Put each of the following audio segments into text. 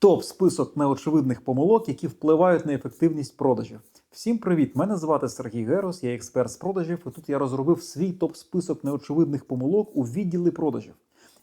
Топ список неочевидних помилок, які впливають на ефективність продажів. Всім привіт! Мене звати Сергій Герос, я експерт з продажів, і тут я розробив свій топ список неочевидних помилок у відділі продажів.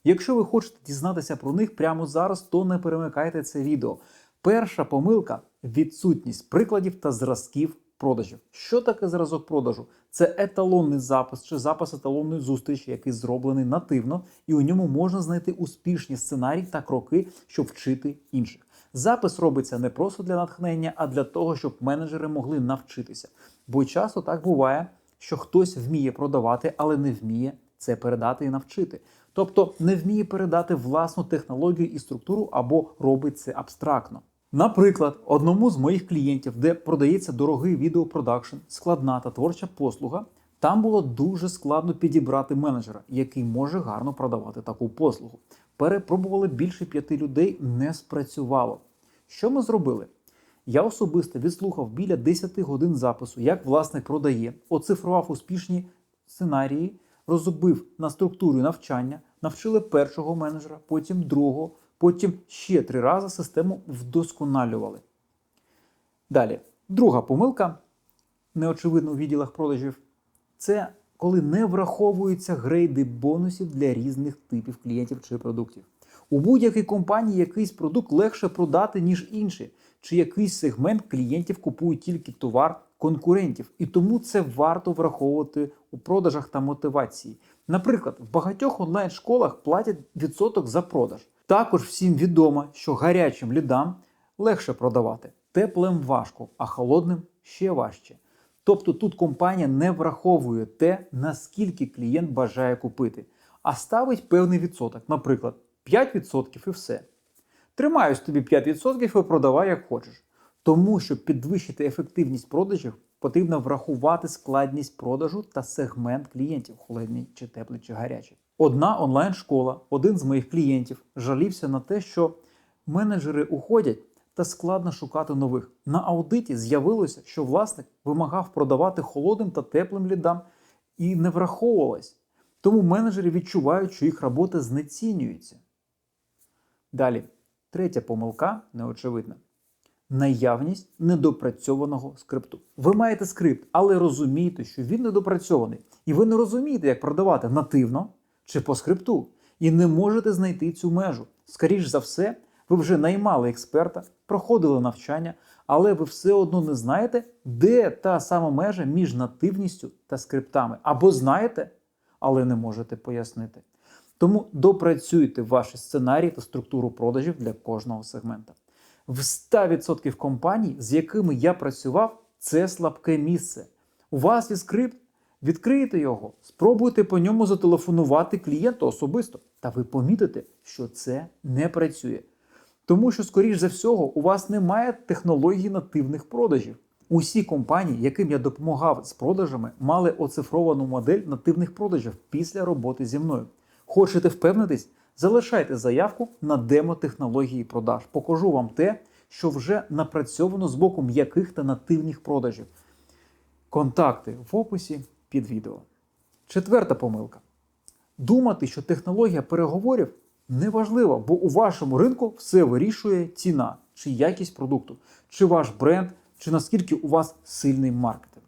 Якщо ви хочете дізнатися про них прямо зараз, то не перемикайте це відео. Перша помилка відсутність прикладів та зразків продажів. Що таке зразок продажу? Це еталонний запис чи запис еталонної зустрічі, який зроблений нативно, і у ньому можна знайти успішні сценарії та кроки, щоб вчити інших. Запис робиться не просто для натхнення, а для того, щоб менеджери могли навчитися. Бо часто так буває, що хтось вміє продавати, але не вміє це передати і навчити. Тобто не вміє передати власну технологію і структуру або робить це абстрактно. Наприклад, одному з моїх клієнтів, де продається дорогий відеопродакшн, складна та творча послуга, там було дуже складно підібрати менеджера, який може гарно продавати таку послугу. Перепробували більше п'яти людей, не спрацювало. Що ми зробили? Я особисто відслухав біля 10 годин запису, як власник продає, оцифрував успішні сценарії, розбив на структуру навчання, навчили першого менеджера, потім другого, потім ще три рази систему вдосконалювали. Далі, друга помилка, неочевидно у відділах продажів, це коли не враховуються грейди бонусів для різних типів клієнтів чи продуктів. У будь-якій компанії якийсь продукт легше продати, ніж інший, чи якийсь сегмент клієнтів купує тільки товар конкурентів, і тому це варто враховувати у продажах та мотивації. Наприклад, в багатьох онлайн-школах платять відсоток за продаж. Також всім відомо, що гарячим лідам легше продавати, теплим важко, а холодним ще важче. Тобто тут компанія не враховує те, наскільки клієнт бажає купити, а ставить певний відсоток, наприклад, 5% і все. Тримаюсь тобі 5% і продавай як хочеш. Тому, щоб підвищити ефективність продажів, потрібно врахувати складність продажу та сегмент клієнтів, холодні чи теплі чи гарячі. Одна онлайн-школа, один з моїх клієнтів жалівся на те, що менеджери уходять та складно шукати нових. На аудиті з'явилося, що власник вимагав продавати холодним та теплим лідам і не враховувалось. Тому менеджери відчувають, що їх робота знецінюється. Далі, третя помилка неочевидна. Наявність недопрацьованого скрипту. Ви маєте скрипт, але розумієте, що він недопрацьований. І ви не розумієте, як продавати нативно чи по скрипту. І не можете знайти цю межу. Скоріш за все, ви вже наймали експерта, проходили навчання, але ви все одно не знаєте, де та сама межа між нативністю та скриптами. Або знаєте, але не можете пояснити. Тому допрацюйте ваші сценарії та структуру продажів для кожного сегмента. В 100% компаній, з якими я працював, це слабке місце. У вас є скрипт, відкрийте його, спробуйте по ньому зателефонувати клієнту особисто, та ви помітите, що це не працює. Тому що, скоріш за всього, у вас немає технології нативних продажів. Усі компанії, яким я допомагав з продажами, мали оцифровану модель нативних продажів після роботи зі мною. Хочете впевнитись? Залишайте заявку на демо технології продаж. Покажу вам те, що вже напрацьовано з боку м'яких та нативних продажів. Контакти в описі під відео. Четверта помилка. Думати, що технологія переговорів неважлива, бо у вашому ринку все вирішує ціна, чи якість продукту, чи ваш бренд, чи наскільки у вас сильний маркетинг.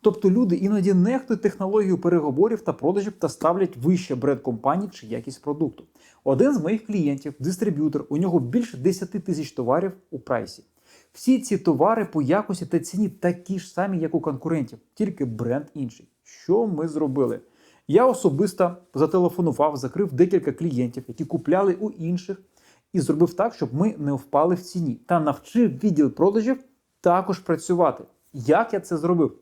Тобто люди іноді нехтують технологію переговорів та продажів та ставлять вище бренд компанії чи якість продукту. Один з моїх клієнтів, дистриб'ютор, у нього більше 10 тисяч товарів у прайсі. Всі ці товари по якості та ціні такі ж самі, як у конкурентів, тільки бренд інший. Що ми зробили? Я особисто зателефонував, закрив декілька клієнтів, які купляли у інших, і зробив так, щоб ми не впали в ціні. Та навчив відділ продажів також працювати. Як я це зробив?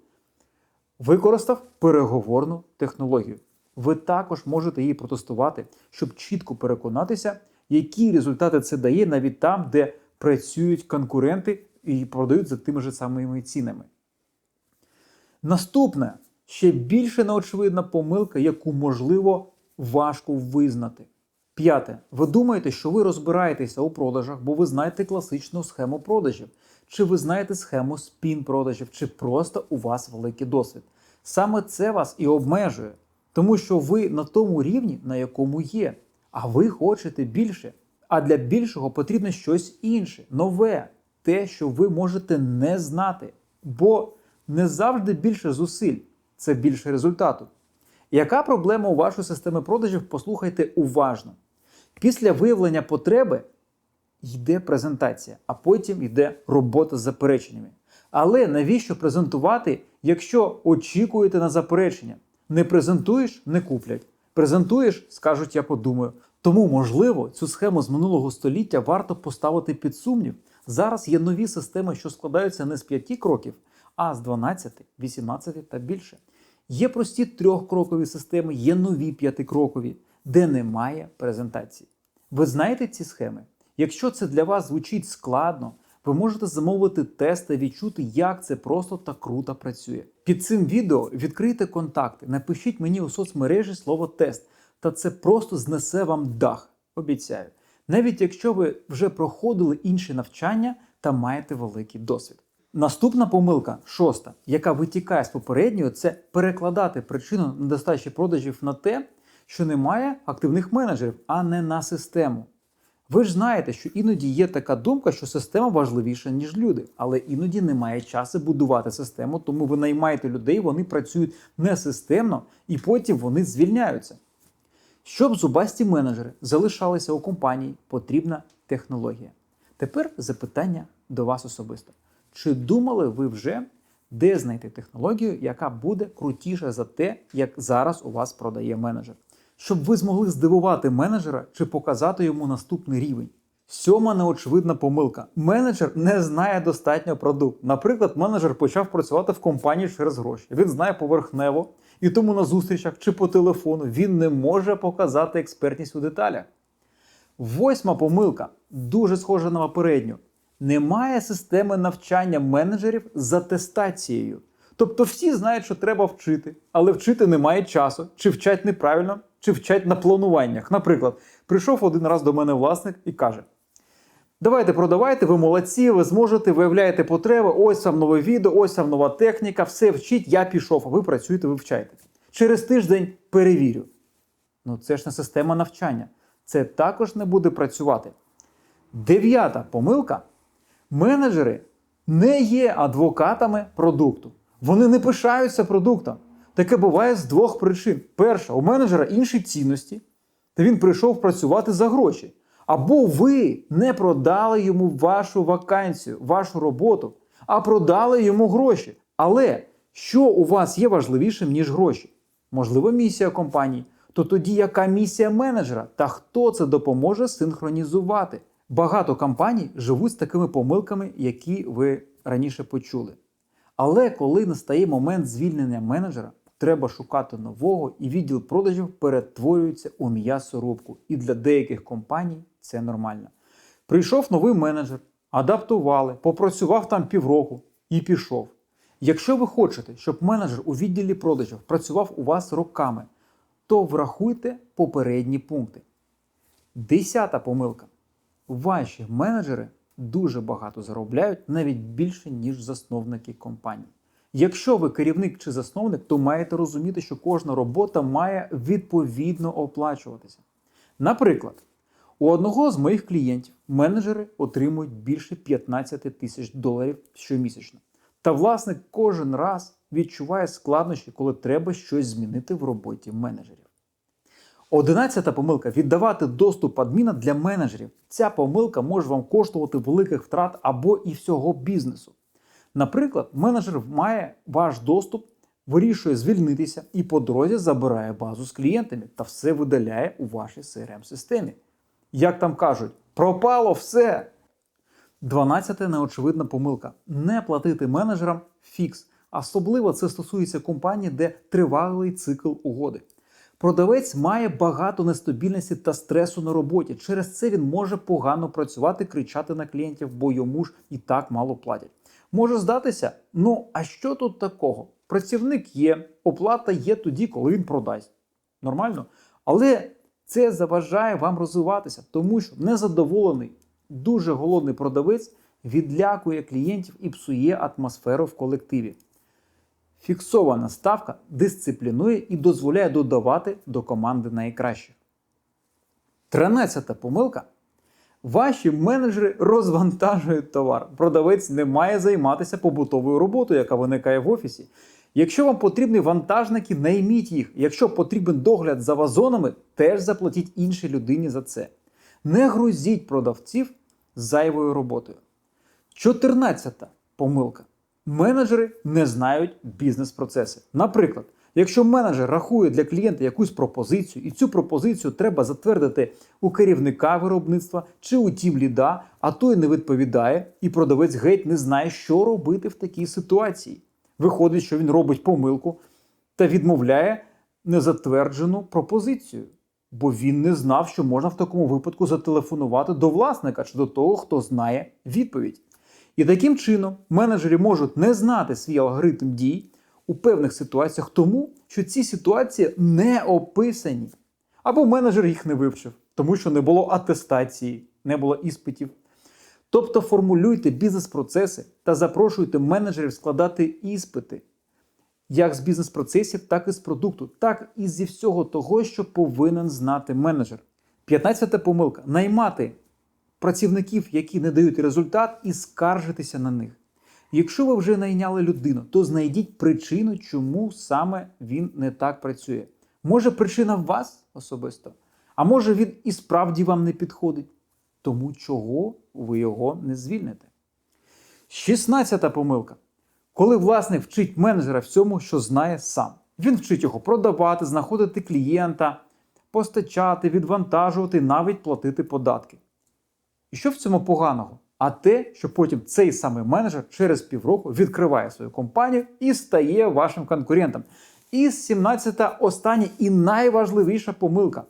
Використав переговорну технологію. Ви також можете її протестувати, щоб чітко переконатися, які результати це дає навіть там, де працюють конкуренти і продають за тими ж самими цінами. Наступне ще більше неочевидна помилка, яку можливо важко визнати. П'яте. Ви думаєте, що ви розбираєтеся у продажах, бо ви знаєте класичну схему продажів, чи ви знаєте схему спін продажів, чи просто у вас великий досвід. Саме це вас і обмежує, тому що ви на тому рівні, на якому є, а ви хочете більше. А для більшого потрібно щось інше, нове, те, що ви можете не знати. Бо не завжди більше зусиль це більше результату. Яка проблема у вашої системи продажів? Послухайте уважно. Після виявлення потреби йде презентація, а потім йде робота з запереченнями. Але навіщо презентувати, якщо очікуєте на заперечення? Не презентуєш не куплять. Презентуєш, скажуть, я подумаю. Тому, можливо, цю схему з минулого століття варто поставити під сумнів. Зараз є нові системи, що складаються не з 5 кроків, а з 12, 18 та більше. Є прості трьохкрокові системи, є нові п'ятикрокові, де немає презентації. Ви знаєте ці схеми? Якщо це для вас звучить складно, ви можете замовити тест та відчути, як це просто та круто працює. Під цим відео відкрийте контакти, напишіть мені у соцмережі слово тест, та це просто знесе вам дах. Обіцяю. Навіть якщо ви вже проходили інші навчання та маєте великий досвід. Наступна помилка, шоста, яка витікає з попередньої, це перекладати причину недостачі продажів на те, що немає активних менеджерів, а не на систему. Ви ж знаєте, що іноді є така думка, що система важливіша, ніж люди, але іноді немає часу будувати систему, тому ви наймаєте людей, вони працюють несистемно і потім вони звільняються. Щоб зубасті менеджери залишалися у компанії, потрібна технологія. Тепер запитання до вас особисто. Чи думали ви вже, де знайти технологію, яка буде крутіша за те, як зараз у вас продає менеджер? Щоб ви змогли здивувати менеджера чи показати йому наступний рівень. Сьома неочевидна помилка. Менеджер не знає достатньо продукт. Наприклад, менеджер почав працювати в компанії через гроші. Він знає поверхнево, і тому на зустрічах чи по телефону він не може показати експертність у деталях. Восьма помилка дуже схожа на попередню. Немає системи навчання менеджерів з атестацією. Тобто всі знають, що треба вчити, але вчити немає часу, чи вчать неправильно, чи вчать на плануваннях. Наприклад, прийшов один раз до мене власник і каже: Давайте продавайте, ви молодці, ви зможете, виявляєте потреби, ось вам нове відео, ось вам нова техніка, все вчіть, я пішов, а ви працюєте, ви вчаєте. Через тиждень перевірю. Ну це ж не система навчання. Це також не буде працювати. Дев'ята помилка. Менеджери не є адвокатами продукту. Вони не пишаються продуктом. Таке буває з двох причин. Перша, у менеджера інші цінності, та він прийшов працювати за гроші. Або ви не продали йому вашу вакансію, вашу роботу, а продали йому гроші. Але що у вас є важливішим, ніж гроші? Можливо, місія компанії. То тоді яка місія менеджера та хто це допоможе синхронізувати? Багато компаній живуть з такими помилками, які ви раніше почули. Але коли настає момент звільнення менеджера, треба шукати нового, і відділ продажів перетворюється у м'ясорубку. І для деяких компаній це нормально. Прийшов новий менеджер, адаптували, попрацював там півроку і пішов. Якщо ви хочете, щоб менеджер у відділі продажів працював у вас роками, то врахуйте попередні пункти. Десята помилка. Ваші менеджери дуже багато заробляють, навіть більше, ніж засновники компанії. Якщо ви керівник чи засновник, то маєте розуміти, що кожна робота має відповідно оплачуватися. Наприклад, у одного з моїх клієнтів менеджери отримують більше 15 тисяч доларів щомісячно. Та власник кожен раз відчуває складнощі, коли треба щось змінити в роботі менеджерів. Одинадцята помилка віддавати доступ адміна для менеджерів. Ця помилка може вам коштувати великих втрат або і всього бізнесу. Наприклад, менеджер має ваш доступ, вирішує звільнитися і по дорозі забирає базу з клієнтами та все видаляє у вашій crm системі Як там кажуть, пропало все. Дванадцята неочевидна помилка: не платити менеджерам фікс. Особливо це стосується компаній, де тривалий цикл угоди. Продавець має багато нестабільності та стресу на роботі. Через це він може погано працювати, кричати на клієнтів, бо йому ж і так мало платять. Може здатися, ну а що тут такого? Працівник є, оплата є тоді, коли він продасть. Нормально? Але це заважає вам розвиватися, тому що незадоволений, дуже голодний продавець відлякує клієнтів і псує атмосферу в колективі. Фіксована ставка дисциплінує і дозволяє додавати до команди найкращих. Тринадцята помилка. Ваші менеджери розвантажують товар. Продавець не має займатися побутовою роботою, яка виникає в офісі. Якщо вам потрібні вантажники, найміть їх. Якщо потрібен догляд за вазонами, теж заплатіть іншій людині за це. Не грузіть продавців зайвою роботою. 14 помилка. Менеджери не знають бізнес-процеси. Наприклад, якщо менеджер рахує для клієнта якусь пропозицію, і цю пропозицію треба затвердити у керівника виробництва чи у тім ліда, а той не відповідає, і продавець геть не знає, що робити в такій ситуації. Виходить, що він робить помилку та відмовляє незатверджену пропозицію, бо він не знав, що можна в такому випадку зателефонувати до власника чи до того, хто знає відповідь. І таким чином менеджери можуть не знати свій алгоритм дій у певних ситуаціях, тому що ці ситуації не описані. Або менеджер їх не вивчив, тому що не було атестації, не було іспитів. Тобто формулюйте бізнес-процеси та запрошуйте менеджерів складати іспити як з бізнес-процесів, так і з продукту, так і зі всього того, що повинен знати менеджер. 15 помилка наймати працівників, які не дають результат, і скаржитися на них. Якщо ви вже найняли людину, то знайдіть причину, чому саме він не так працює. Може, причина в вас особисто, а може він і справді вам не підходить. Тому чого ви його не звільните? 16 помилка. Коли власник вчить менеджера всьому, що знає сам. Він вчить його продавати, знаходити клієнта, постачати, відвантажувати, навіть платити податки. І що в цьому поганого? А те, що потім цей самий менеджер через півроку відкриває свою компанію і стає вашим конкурентом. І 17-та остання і найважливіша помилка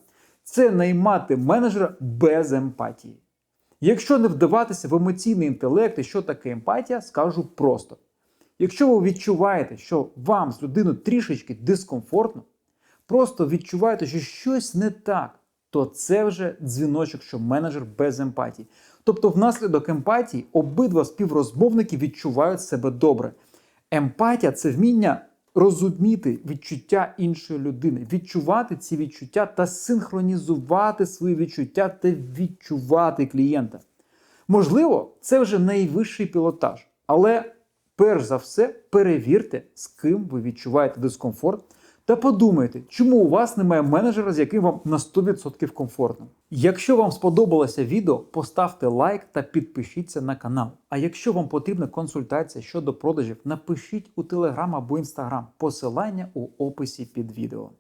це наймати менеджера без емпатії. Якщо не вдаватися в емоційний інтелект і що таке емпатія, скажу просто. Якщо ви відчуваєте, що вам з людиною трішечки дискомфортно, просто відчуваєте, що щось не так, то це вже дзвіночок, що менеджер без емпатії. Тобто, внаслідок емпатії обидва співрозмовники відчувають себе добре. Емпатія це вміння розуміти відчуття іншої людини, відчувати ці відчуття та синхронізувати свої відчуття та відчувати клієнта. Можливо, це вже найвищий пілотаж, але перш за все перевірте, з ким ви відчуваєте дискомфорт, та подумайте, чому у вас немає менеджера, з яким вам на 100% комфортно. Якщо вам сподобалося відео, поставте лайк та підпишіться на канал. А якщо вам потрібна консультація щодо продажів, напишіть у Телеграм або Інстаграм Посилання у описі під відео.